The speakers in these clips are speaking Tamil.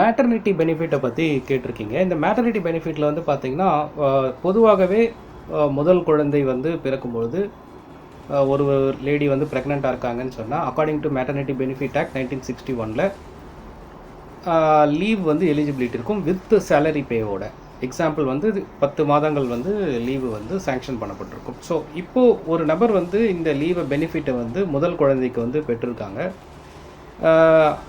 மேட்டர்னிட்டி பெனிஃபிட்டை பற்றி கேட்டிருக்கீங்க. இந்த மேட்டர்னிட்டி பெனிஃபிட்டில் வந்து பார்த்தீங்கன்னா பொதுவாகவே முதல் குழந்தை வந்து பிறக்கும்பொழுது ஒரு லேடி வந்து ப்ரெக்னெண்ட்டாக இருக்காங்கன்னு சொன்னால் according to maternity benefit act nineteen sixty ஒனில் லீவ் வந்து எலிஜிபிலிட்டி இருக்கும் வித் சேலரி பேவோட எக்ஸாம்பிள் வந்து பத்து மாதங்கள் வந்து லீவு வந்து சேங்ஷன் பண்ணப்பட்டிருக்கும். ஸோ இப்போது ஒரு நபர் வந்து இந்த லீவை பெனிஃபிட்டை வந்து முதல் குழந்தைக்கு வந்து பெற்றிருக்காங்க.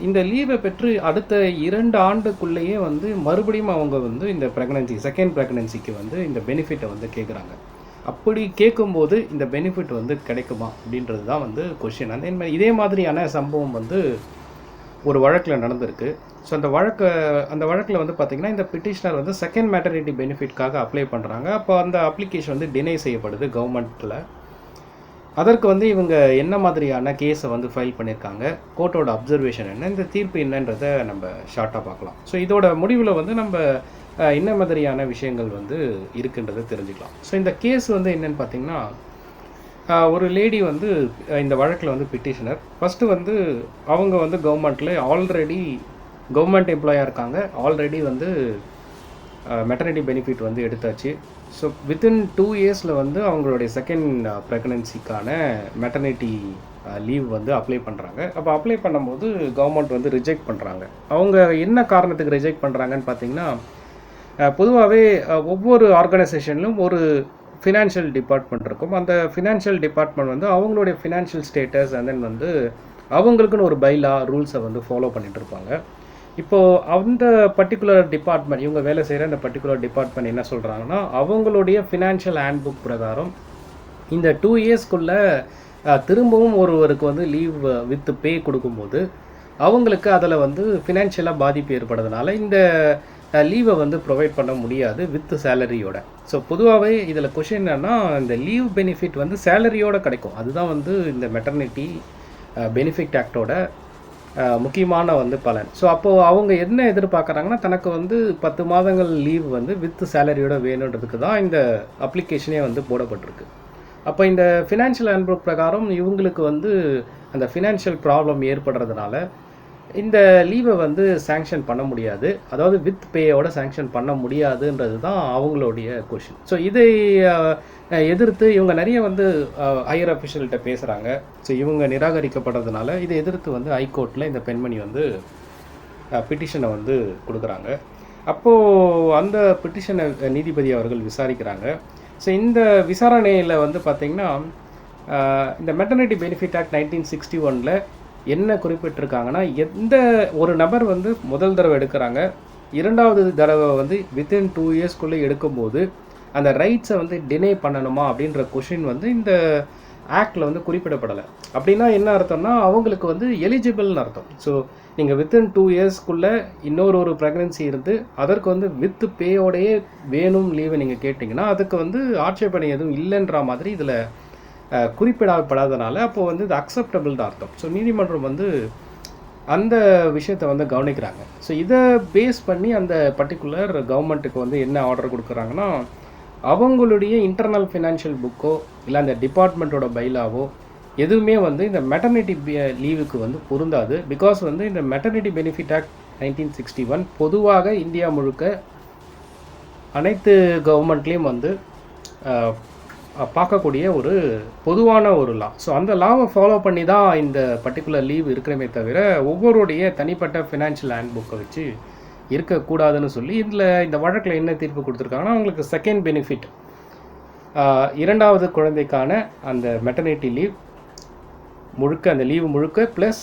இந்த லீவை பெற்று அடுத்த இரண்டு ஆண்டுக்குள்ளேயே வந்து மறுபடியும் அவங்க வந்து இந்த ப்ரெக்னன்சி செகண்ட் ப்ரெக்னன்சிக்கு வந்து இந்த பெனிஃபிட்டை வந்து கேட்குறாங்க அப்படி கேட்கும்போது இந்த பெனிஃபிட் வந்து கிடைக்குமா அப்படின்றது தான் வந்து கொஷின் அதே மாதிரி இதே மாதிரியான சம்பவம் வந்து ஒரு வழக்கில் நடந்திருக்கு. ஸோ அந்த வழக்கு அந்த வழக்கில் வந்து பார்த்திங்கன்னா இந்த பிட்டிஷனர் வந்து செகண்ட் மேட்டர்னிட்டி பெனிஃபிட்காக அப்ளை பண்ணுறாங்க அப்போ அந்த அப்ளிகேஷன் வந்து டினை செய்யப்படுது கவர்மெண்ட்டில் அதற்கு வந்து இவங்க என்ன மாதிரியான கேஸை வந்து ஃபைல் பண்ணியிருக்காங்க கோர்ட்டோட அப்சர்வேஷன் என்ன? இந்த தீர்ப்பு என்னன்றதை நம்ம ஷார்ட்டாக பார்க்கலாம். ஸோ இதோட முடிவில் வந்து நம்ம என்ன மாதிரியான விஷயங்கள் வந்து இருக்குன்றதை தெரிஞ்சுக்கலாம். ஸோ இந்த கேஸ் வந்து என்னன்னு பார்த்தீங்கன்னா ஒரு லேடி வந்து இந்த வழக்கில் வந்து பிட்டிஷனர் ஃபஸ்ட்டு வந்து அவங்க வந்து கவர்மெண்ட்டில் ஆல்ரெடி கவர்மெண்ட் எம்ப்ளாயாக இருக்காங்க. ஆல்ரெடி வந்து மெட்டர்னிட்டி பெனிஃபிட் வந்து எடுத்தாச்சு. ஸோ வித்தின் டூ இயர்ஸில் வந்து அவங்களுடைய செகண்ட் ப்ரெக்னன்சிக்கான மெட்டர்னிட்டி லீவ் வந்து அப்ளை பண்ணுறாங்க அப்போ அப்ளை பண்ணும்போது கவர்மெண்ட் வந்து ரிஜெக்ட் பண்ணுறாங்க அவங்க என்ன காரணத்துக்கு ரிஜெக்ட் பண்ணுறாங்கன்னு பார்த்தீங்கன்னா பொதுவாகவே ஒவ்வொரு ஆர்கனைசேஷன்லையும் ஒரு ஃபினான்ஷியல் டிபார்ட்மெண்ட் இருக்கும். அந்த ஃபினான்ஷியல் டிபார்ட்மெண்ட் வந்து அவங்களுடைய ஃபினான்ஷியல் ஸ்டேட்டஸ் அண்ட் தென் வந்து அவங்களுக்குன்னு ஒரு பைலா ரூல்ஸை வந்து ஃபாலோ பண்ணிகிட்டு இருப்பாங்க. இப்போது அந்த பர்டிகுலர் டிபார்ட்மெண்ட் இவங்க வேலை செய்கிற அந்த பர்டிகுலர் டிபார்ட்மெண்ட் என்ன சொல்கிறாங்கன்னா அவங்களுடைய ஃபினான்ஷியல் ஹேண்ட்புக் பிரகாரம் இந்த டூ இயர்ஸ்க்குள்ளே திரும்பவும் ஒருவருக்கு வந்து லீவ் வித் பே கொடுக்கும்போது அவங்களுக்கு அதில் வந்து ஃபினான்ஷியலாக பாதிப்பு ஏற்படுறதுனால இந்த லீவை வந்து ப்ரொவைட் பண்ண முடியாது வித் சேலரியோட ஸோ பொதுவாகவே இதில் கொஷின் என்னென்னா இந்த லீவ் பெனிஃபிட் வந்து சேலரியோட கிடைக்கும். அதுதான் வந்து இந்த மெட்டர்னிட்டி பெனிஃபிட் ஆக்டோட முக்கியமான வந்து பலன். ஸோ அப்போது அவங்க என்ன எதிர்பார்க்குறாங்கன்னா தனக்கு வந்து பத்து மாதங்கள் லீவ் வந்து வித் சேலரியோட வேணுன்றதுக்கு தான் இந்த அப்ளிகேஷனே வந்து போடப்பட்டிருக்கு. அப்போ இந்த ஃபினான்ஷியல் ஹேண்ட்புக் பிரகாரம் இவங்களுக்கு வந்து அந்த ஃபினான்ஷியல் ப்ராப்ளம் ஏற்படுறதுனால இந்த லீவை வந்து சேங்ஷன் பண்ண முடியாது. அதாவது வித் பேயோட சேங்ஷன் பண்ண முடியாதுன்றது தான் அவங்களுடைய கொஷின் ஸோ இதை எதிர்த்து இவங்க நிறைய வந்து ஹையர் அஃபிஷியல்கிட்ட பேசுகிறாங்க ஸோ இவங்க நிராகரிக்கப்படுறதுனால இதை எதிர்த்து வந்து ஹைகோர்ட்டில் இந்த பெண்மணி வந்து பிட்டிஷனை வந்து கொடுக்குறாங்க. அப்போது அந்த பிட்டிஷனை நீதிபதி அவர்கள் விசாரிக்கிறாங்க. ஸோ இந்த விசாரணையில் வந்து பார்த்திங்கன்னா இந்த maternity benefit act nineteen sixty ஒனில் என்ன குறிப்பிட்டிருக்காங்கன்னா எந்த ஒரு நபர் வந்து முதல் தடவை எடுக்கிறாங்க இரண்டாவது தடவை வந்து வித்தின் டூ இயர்ஸ்க்குள்ளே எடுக்கும்போது அந்த ரைட்ஸை வந்து டினே பண்ணணுமா அப்படின்ற கொஷின் வந்து இந்த ஆக்டில் வந்து குறிப்பிடப்படலை. அப்படின்னா என்ன அர்த்தம்னா அவங்களுக்கு வந்து எலிஜிபிள்னு அர்த்தம். ஸோ நீங்கள் வித்தின் டூ இயர்ஸ்க்குள்ளே இன்னொரு ஒரு ப்ரெக்னன்சி இருந்து அதற்கு வந்து வித்து பேயோடையே வேணும் லீவை நீங்கள் கேட்டிங்கன்னா அதுக்கு வந்து ஆட்சேபனை எதுவும் இல்லைன்ற மாதிரி இதில் குறிப்பிடப்படாதனால அப்போ வந்து இது அக்செப்டபிள் தான் அர்த்தம். ஸோ நீதிமன்றம் வந்து அந்த விஷயத்தை வந்து கவனிக்கிறாங்க. ஸோ இதை பேஸ் பண்ணி அந்த பர்டிகுலர் கவர்மெண்ட்டுக்கு வந்து என்ன ஆர்டர் கொடுக்குறாங்கன்னா அவங்களுடைய இன்டர்னல் ஃபினான்ஷியல் புக்கோ இல்லை அந்த டிபார்ட்மெண்ட்டோட பைலாவோ எதுவுமே வந்து இந்த மெட்டர்னிட்டி லீவுக்கு வந்து பொருந்தாது. பிகாஸ் வந்து இந்த maternity benefit act nineteen sixty one பொதுவாக இந்தியா முழுக்க அனைத்து கவர்மெண்ட்லேயும் வந்து பார்க்கக்கூடிய ஒரு பொதுவான ஒரு லா ஸோ அந்த லாவை ஃபாலோ பண்ணி தான் இந்த பர்டிகுலர் லீவ் இருக்கிறமே தவிர ஒவ்வொருடைய தனிப்பட்ட ஃபினான்ஷியல் ஹேண்ட் புக்கை வச்சு இருக்கக்கூடாதுன்னு சொல்லி இதில் இந்த வழக்கில் என்ன தீர்ப்பு கொடுத்துருக்காங்கன்னா அவங்களுக்கு செகண்ட் பெனிஃபிட் இரண்டாவது குழந்தைக்கான அந்த மெட்டர்னிட்டி லீவ் முழுக்க அந்த லீவு முழுக்க ப்ளஸ்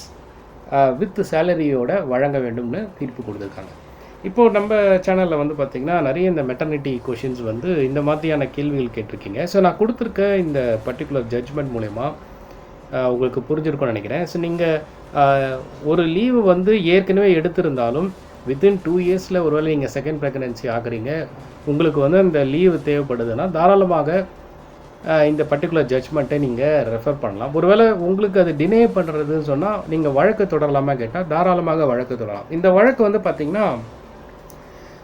வித் சேலரியோட வழங்க வேண்டும்னு தீர்ப்பு கொடுத்துருக்காங்க. இப்போது நம்ம சேனலில் வந்து பார்த்திங்கன்னா நிறைய இந்த மெட்டர்னிட்டி கொஷின்ஸ் வந்து இந்த மாதிரியான கேள்விகள் கேட்டிருக்கீங்க. ஸோ நான் கொடுத்துருக்க இந்த பர்டிகுலர் ஜட்ஜ்மெண்ட் மூலயமா உங்களுக்கு புரிஞ்சிருக்கும்னு நினைக்கிறேன். ஸோ நீங்கள் ஒரு லீவு வந்து ஏற்கனவே எடுத்திருந்தாலும் வித்தின் டூ இயர்ஸில் ஒருவேளை நீங்கள் செகண்ட் ப்ரெக்னன்சி ஆகுறீங்க உங்களுக்கு வந்து அந்த லீவு தேவைப்படுதுன்னா தாராளமாக இந்த பர்டிகுலர் ஜட்ஜ்மெண்ட்டை நீங்கள் ரெஃபர் பண்ணலாம். ஒருவேளை உங்களுக்கு அது டினே பண்ணுறதுன்னு சொன்னால் நீங்கள் வழக்கு தொடரலாமா கேட்டால் தாராளமாக வழக்கு தொடரலாம். இந்த வழக்கு வந்து பார்த்திங்கன்னா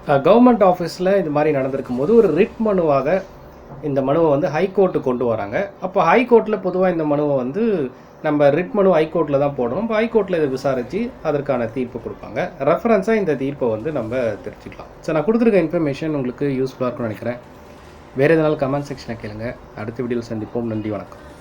கவர்மெண்ட் ஆஃபீஸில் இது மாதிரி நடந்திருக்கும் போது ஒரு ரிட் மனுவாக இந்த மனுவை வந்து ஹைகோர்ட்டு கொண்டு வராங்க. அப்போ ஹைகோர்ட்டில் பொதுவாக இந்த மனுவை வந்து நம்ம ரிட் மனு ஹைகோர்ட்டில் தான் போடணும். இப்போ ஹைகோர்ட்டில் இதை விசாரித்து அதற்கான தீர்ப்பு கொடுப்பாங்க. ரெஃபரன்ஸாக இந்த தீர்ப்பை வந்து நம்ம தெரிஞ்சுக்கலாம். ஸோ நான் கொடுத்துருக்க இன்ஃபர்மேஷன் உங்களுக்கு யூஸ்ஃபுல்லாக இருக்கும்னு நினைக்கிறேன். வேறு எதனால கமெண்ட் செக்ஷனை கேளுங்க. அடுத்த வீடியோவில் சந்திப்போம். நன்றி வணக்கம்.